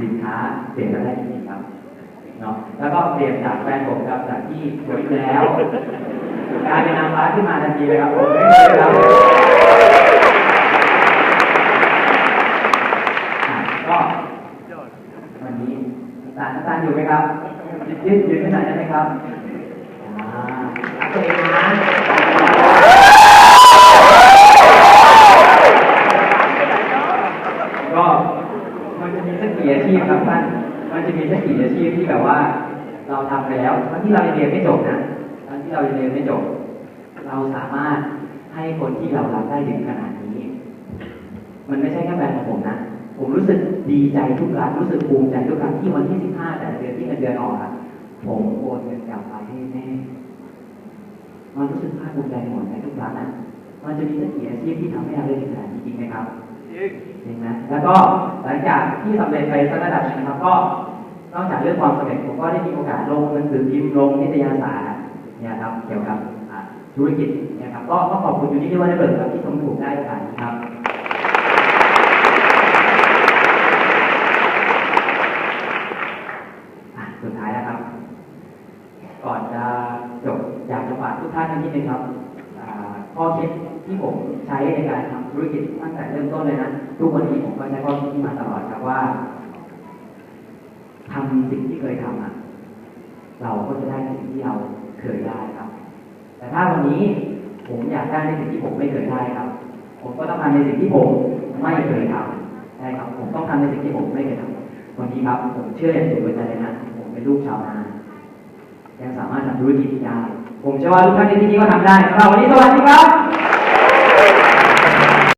สินค้าเปลี่ยนกันได้จริงๆครับเนาะแล้วก็เปลี่ยนจากแฟนผมครับจากที่สวยอยแล้วกลายเป็นนางฟ้าขึ้นมาทันทีเลยครับผมไม่เคยแล้วก็วันนี้ตาลน้ำตาลอยู่ไหมครับยืนยืนขนาดนี้ไหมครับ กี่อาชีพครับท่าน มันจะมีสักกี่อาชีพที่แบบว่า เราทำไปแล้วทั้งที่เราเรียนไม่จบนะทั้งที่เราเรียนไม่จบ เราสามารถให้คนที่เรารักได้ถึงขนาดนี้ มันไม่ใช่แค่แฟนของผมนะ ผมรู้สึกดีใจทุกครั้งรู้สึกภูมิใจทุกครั้งที่วันที่15แต่เดือนที่เงินเดือนออกอะผมโอนเงินกลับไปให้แม่มันรู้สึกภาคภูมิใจหมดในทุกครั้งนะมันจะมีสักกี่อาชีพที่ทำให้เราได้ถึงขนาดนี้จริงไหมครับ จริงนะแล้วก็หลังจากที่สำเร็จไปสักระดับหนึงนะครับก็นอกจากเรื่องความสำเร็จผมก็ได้มีโอกาสลงหนังสือพิมพ์ลงนิตยสารเนี่ยครับเกี่ยวกับธุรกิจเนะครับก็ก็ขอบคุณยูนิที่ว่าได้เปิดครับที่ทำให้ผมได้โอกานครับสุดท้ายแล้วครับ ก่อนจะจบอยากจะฝากทุกท่านนิดนึงครับอ่าข้อคิด ที่ผมใช้ในการทำธุรกิจตั้งแต่เริ่มต้นเลยนะทุกวันนี้ผมก็ใช้ข้อคิดนี้มาตลอดครับว่าทำสิ่งที่เคยทำอะ เราก็จะได้สิ่งที่เราเคยได้ครับ แต่ถ้าวันนี้ผมอยากได้ในสิ่งที่ผมไม่เคยได้ครับ ผมก็ต้องทำในสิ่งที่ผมไม่เคยทำใช่ครับผมต้องทำในสิ่งที่ผมไม่เคยทำวันนี้ครับ ผมเชื่ออย่างสุดหัวใจเลยนะผมเป็นลูกชาวนายังสามารถทำธุรกิจได้ผมเชื่อว่าทุกท่านในที่นี้ก็ทำได้สำหรับวันนี้สวัสดีครับ